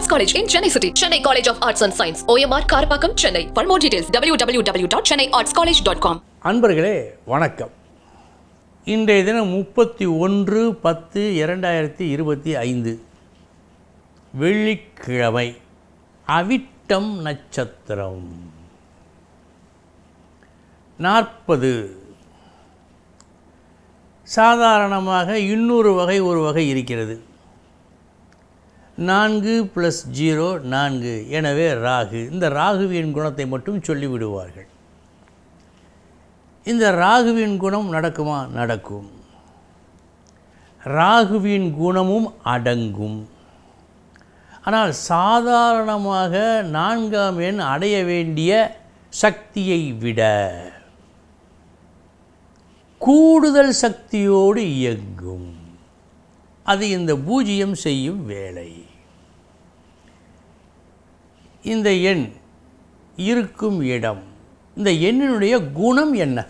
Arts college in Chennai city Chennai college of arts and science OMR Karapakkam Chennai for more details W W W dot Chennai arts college dot com அன்பர்களே வணக்கம் இன்றைய தினம் முப்பத்தி ஒன்று பத்து இரண்டாயிரத்தி இருபத்தி ஐந்து வெள்ளிக்கிழமை அவிட்டம் நட்சத்திரம் நாற்பது சாதாரணமாக இன்னொரு வகை ஒரு வகை இருக்கிறது நான்கு ப்ளஸ் ஜீரோ நான்கு. எனவே ராகு. இந்த ராகுவின் குணத்தை மட்டும் சொல்லிவிடுவார்கள். இந்த ராகுவின் குணம் நடக்குமா? நடக்கும். ராகுவின் குணமும் அடங்கும். ஆனால் சாதாரணமாக நான்காம் எண் அடைய வேண்டிய சக்தியை விட கூடுதல் சக்தியோடு இயங்கும். அது இந்த பூஜ்ஜியம் செய்யும் வேலை. இந்த எண் இருக்கும் இடம். இந்த எண்ணினுடைய குணம் என்ன?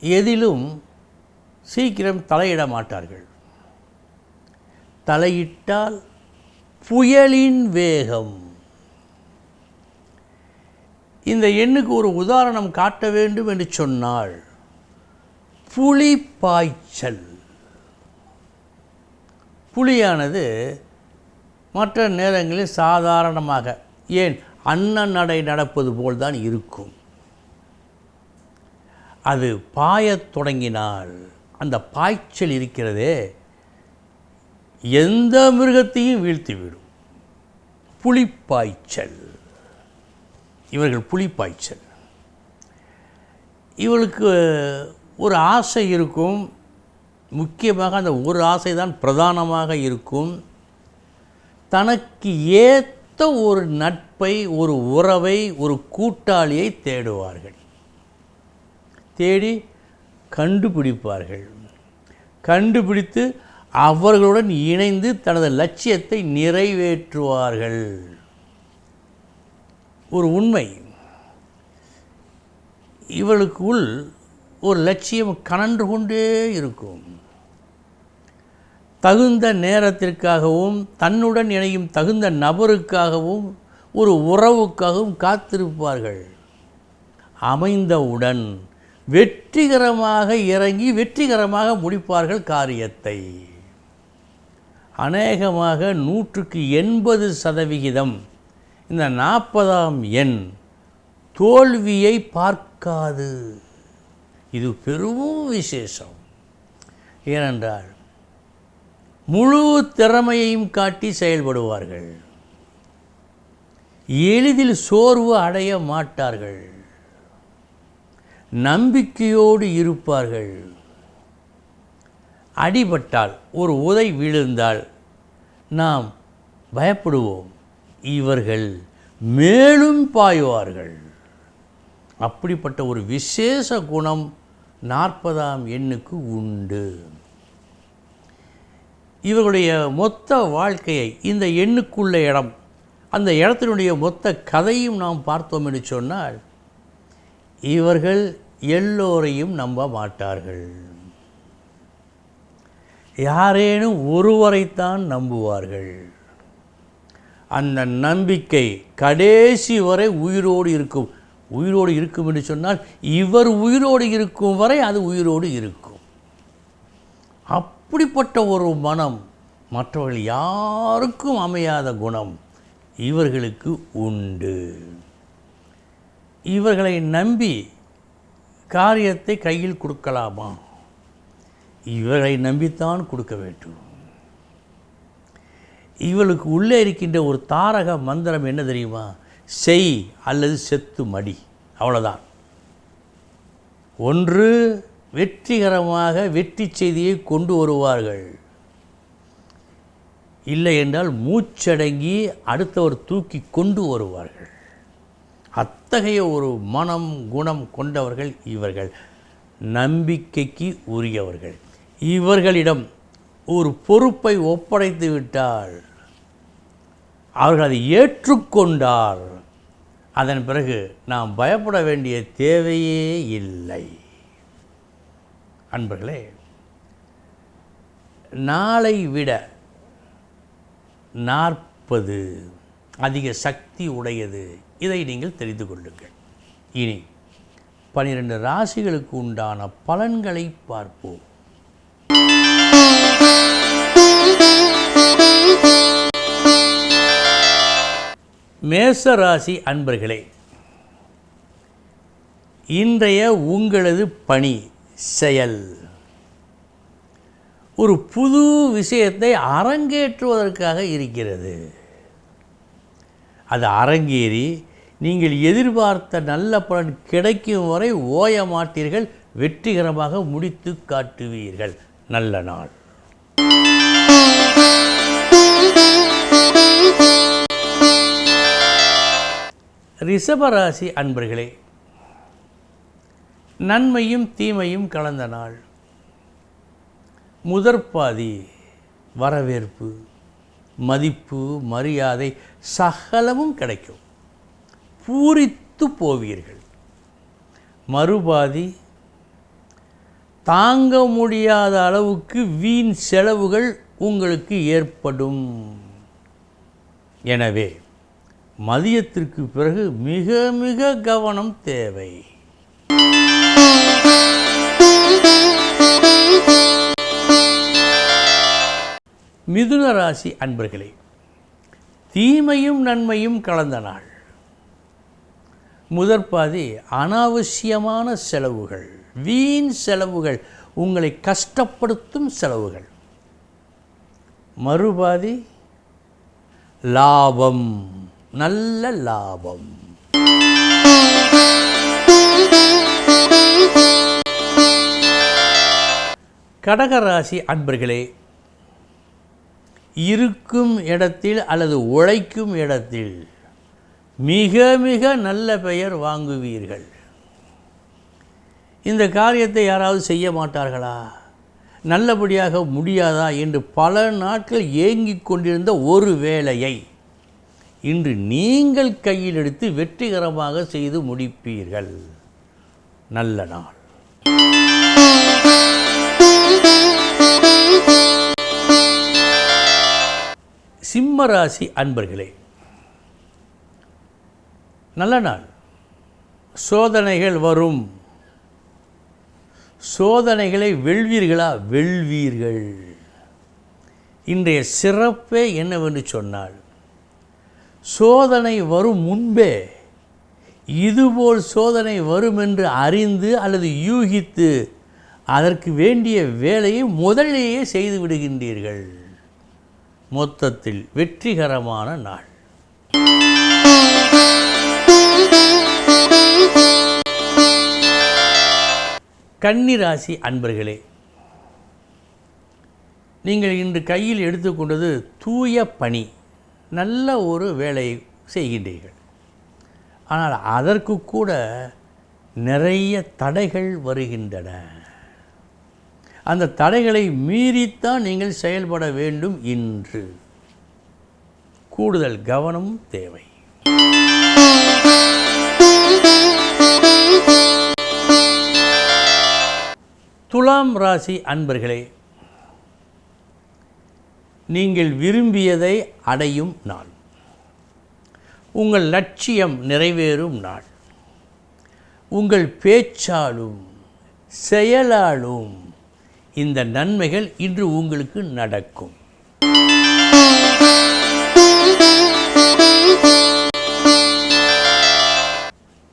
எதிலும் சீக்கிரம் தலையிட மாட்டார்கள். தலையிட்டால் புயலின் வேகம். இந்த எண்ணுக்கு ஒரு உதாரணம் காட்ட வேண்டும் என்று சொன்னால் புலி பாய்ச்சல். புலியானது மற்ற நேரங்களில் சாதாரணமாக. ஏன்? அன்ன நடை நடப்பது போல்தான் இருக்கும். அது பாயத் தொடங்கினால் அந்த பாய்ச்சல் இருக்கிறதே எந்த மிருகத்தையும் வீழ்த்திவிடும். புலிப்பாய்ச்சல். இவர்கள் புலிப்பாய்ச்சல். இவளுக்கு ஒரு ஆசை இருக்கும். முக்கியமாக அந்த ஒரு ஆசை தான் பிரதானமாக இருக்கும். தனக்கு ஏற்ற ஒரு நட்பை ஒரு உறவை ஒரு கூட்டாளியை தேடுவார்கள். தேடி கண்டுபிடிப்பார்கள். கண்டுபிடித்து அவர்களுடன் இணைந்து தனது லட்சியத்தை நிறைவேற்றுவார்கள். ஒரு உண்மை. இவளுக்குள் ஒரு லட்சியம் கனன்று கொண்டே இருக்கும். தகுந்த நேரத்திற்காகவும் தன்னுடன் இணையும் தகுந்த நபருக்காகவும் ஒரு உறவுக்காகவும் காத்திருப்பார்கள். அமைந்தவுடன் வெற்றிகரமாக இறங்கி வெற்றிகரமாக முடிப்பார்கள் காரியத்தை. அநேகமாக நூற்றுக்கு எண்பது சதவிகிதம் இந்த நாற்பதாம் எண் தோல்வியை பார்க்காது. இது பெரும் விசேஷம். ஏனென்றால் முழு திறமையையும் காட்டி செயல்படுவார்கள். எளிதில் சோர்வு அடைய மாட்டார்கள். நம்பிக்கையோடு இருப்பார்கள். அடிபட்டால் ஒரு உதை விழுந்தால் நாம் பயப்படுவோம். இவர்கள் மேலும் பாயுவார்கள். அப்படிப்பட்ட ஒரு விசேஷ குணம் நாற்பதாம் எண்ணுக்கு உண்டு. இவர்களுடைய மொத்த வாழ்க்கையை இந்த எண்ணுக்குள்ள இடம் அந்த இடத்தினுடைய மொத்த கதையும் நாம் பார்த்தோம் என்று சொன்னால் இவர்கள் எல்லோரையும் நம்ப மாட்டார்கள். யாரேனும் ஒருவரைத்தான் நம்புவார்கள். அந்த நம்பிக்கை கடைசி வரை உயிரோடு இருக்கும். உயிரோடு இருக்கும் என்று சொன்னால் இவர் உயிரோடு இருக்கும் வரை அது உயிரோடு இருக்கும். அப்படிப்பட்ட ஒரு மனம் மற்றவர்கள் யாருக்கும் அமையாத குணம் இவர்களுக்கு உண்டு. இவர்களை நம்பி காரியத்தை கையில் கொடுக்கலாமா? இவர்களை நம்பித்தான் கொடுக்க வேண்டும். இவளுக்கு உள்ளே இருக்கின்ற ஒரு தாரக மந்திரம் என்ன தெரியுமா? செய் அல்லது செத்து மடி. அவ்வளோதான் ஒன்று வெற்றிகரமாக வெற்றி செய்தியை கொண்டு வருவார்கள். இல்லை என்றால் மூச்சடங்கி அடுத்தவர் தூக்கி கொண்டு வருவார்கள். அத்தகைய ஒரு மனம் குணம் கொண்டவர்கள் இவர்கள். நம்பிக்கைக்கு உரியவர்கள். இவர்களிடம் ஒரு பொறுப்பை ஒப்படைத்து விட்டால் அவர்கள் அதை ஏற்றுக்கொண்டால் அதன் பிறகு நாம் பயப்பட வேண்டிய தேவையே இல்லை. அன்பர்களே நாளை விட நாற்பது அதிக சக்தி உடையது. இதை நீங்கள் தெரிந்து கொள்ளுங்கள். இனி பனிரெண்டு ராசிகளுக்கு உண்டான பலன்களை பார்ப்போம். மேச ராசி அன்பர்களே இன்றைய உங்களது பணி செயல். ஒரு புது விஷயத்தை அரங்கேற்றுவதற்காக இருக்கிறது. அது அரங்கேறி நீங்கள் எதிர்பார்த்த நல்ல பலன் கிடைக்கும் வரை ஓய மாட்டீர்கள் வெற்றிகரமாக முடித்து காட்டுவீர்கள். நல்ல நாள். ரிஷபராசி அன்பர்களே நன்மையும் தீமையும் கலந்த நாள். முதற்பாதி வரவேற்பு மதிப்பு மரியாதை சகலமும் கிடைக்கும். பூரித்து போவீர்கள். மறுபாதி தாங்க முடியாத அளவுக்கு வீண் செலவுகள் உங்களுக்கு ஏற்படும். எனவே மதியத்திற்கு பிறகு மிக மிக கவனம் தேவை. மிதுன ராசி அன்பர்களே தீமையும் நன்மையும் கலந்த நாள். முதற்பாதி அனாவசியமான செலவுகள் வீண் செலவுகள் உங்களை கஷ்டப்படுத்தும் செலவுகள். மறுபாதி லாபம் நல்ல லாபம். கடகராசி அன்பர்களே இருக்கும் இடத்தில் அல்லது உழைக்கும் இடத்தில் மிக மிக நல்ல பெயர் வாங்குவீர்கள். இந்த காரியத்தை யாராவது செய்ய மாட்டார்களா? நல்லபடியாக முடியாதா என்று பல நாட்கள் ஏங்கிக் கொண்டிருந்த ஒரு வேலையை இன்று நீங்கள் கையில் எடுத்து வெற்றிகரமாக செய்து முடிப்பீர்கள். நல்ல நாள். சிம்மராசி அன்பர்களே நல்ல நாள். சோதனைகள் வரும். சோதனைகளை வெல்வீர்களா? வெல்வீர்கள். இன்றைய சிறப்பே என்னவென்று சொன்னால் சோதனை வரும் முன்பே இதுபோல் சோதனை வரும் என்று அறிந்து அல்லது யூகித்து அதற்கு வேண்டிய வேலையை முதலிலேயே செய்து விடுகின்றீர்கள். மொத்தத்தில் வெற்றிகரமான நாள். கன்னிராசி அன்பர்களே நீங்கள் இன்று கையில் எடுத்துக்கொண்டது தூய பணி நல்ல ஒரு வேலையை செய்கின்றீர்கள். ஆனால் அதற்கு கூட நிறைய தடைகள் வருகின்றன. அந்த தடைகளை மீறித்தான் நீங்கள் செயல்பட வேண்டும் இன்று. கூடுதல் கவனம் தேவை. துலாம் ராசி அன்பர்களே நீங்கள் விரும்பியதை அடையும் நாள். உங்கள் லட்சியம் நிறைவேறும் நாள். உங்கள் பேச்சாலும் செயலாலும் இந்த நன்மைகள் இன்று உங்களுக்கு நடக்கும்.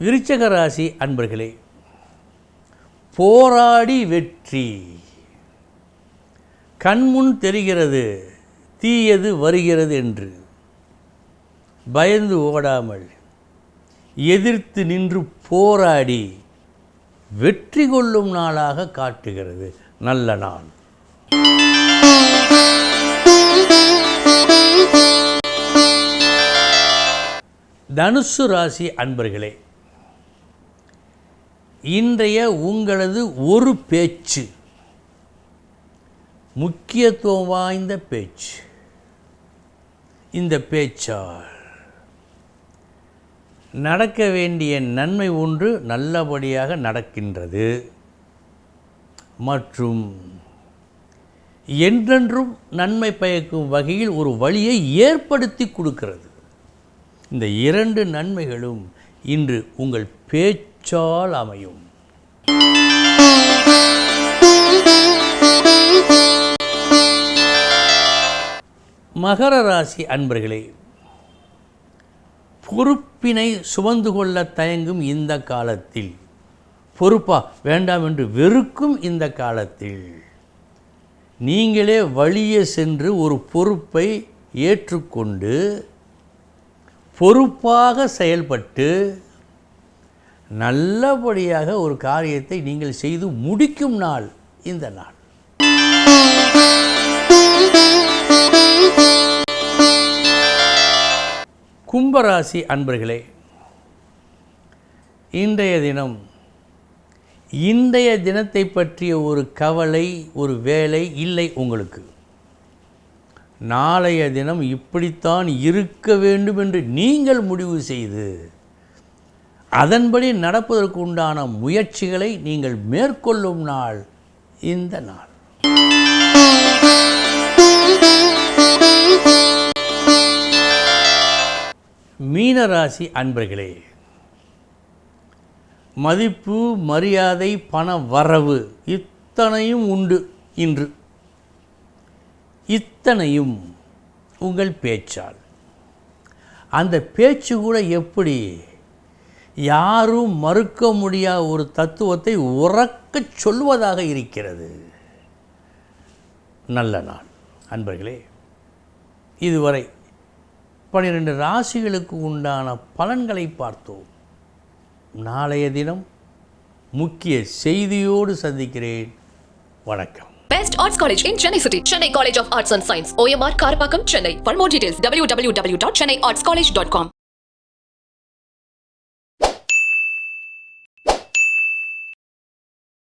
விருச்சக ராசி அன்பர்களே போராடி வெற்றி. கண்முன் தெரிகிறது தீயது வருகிறது என்று. பயந்து ஓடாமல் எதிர்த்து நின்று போராடி வெற்றி கொள்ளும் நாளாக காட்டுகிறது. நல்ல நாள். தனுசு ராசி அன்பர்களே இன்றைய உங்களது ஒரு பேச்சு முக்கியத்துவம் வாய்ந்த பேச்சு இந்த பேச்சால் நடக்க வேண்டிய நன்மை ஒன்று நல்லபடியாக நடக்கின்றது. மற்றும் என்றென்றும் நன்மை பயக்கும் வகையில் ஒரு வழியை ஏற்படுத்தி கொடுக்கிறது. இந்த இரண்டு நன்மைகளும் இன்று உங்கள் பேச்சால் அமையும். மகர ராசி அன்பர்களே பொறுப்பினை சுமந்து கொள்ள தயங்கும் இந்த காலத்தில் பொறுப்பா வேண்டாம் என்று வெறுக்கும் இந்த காலத்தில் நீங்களே வழியே சென்று ஒரு பொறுப்பை ஏற்றுக்கொண்டு பொறுப்பாக செயல்பட்டு நல்லபடியாக ஒரு காரியத்தை நீங்கள் செய்து முடிக்கும் நாள் இந்த நாள். கும்பராசி அன்பர்களே இன்றைய தினம் இன்றைய தினத்தை பற்றிய ஒரு கவலை ஒரு வேலை இல்லை உங்களுக்கு. நாளைய தினம் இப்படித்தான் இருக்க வேண்டும் என்று நீங்கள் முடிவு செய்து அதன்படி நடப்பதற்கு உண்டான முயற்சிகளை நீங்கள் மேற்கொள்ளும் நாள் இந்த நாள். மீனராசி அன்பர்களே மதிப்பு மரியாதை பண வரவு இத்தனையும் உண்டு இன்று. இத்தனையும் உங்கள் பேச்சால். அந்த பேச்சு கூட எப்படி? யாரும் மறுக்க முடியாத ஒரு தத்துவத்தை உறக்கச் சொல்வதாக இருக்கிறது. நல்ல நாள் அன்பர்களே. இதுவரை பன்னிரெண்டு ராசிகளுக்கு உண்டான பலன்களை பார்த்தோம். நாளைய தினம் முக்கிய செய்தியோடு சந்திக்கிறேன் வணக்கம் Best Arts College in Chennai City. Chennai College of Arts and Science. OMR Karapakam, Chennai. For more details, www.chennaiartscollege.com.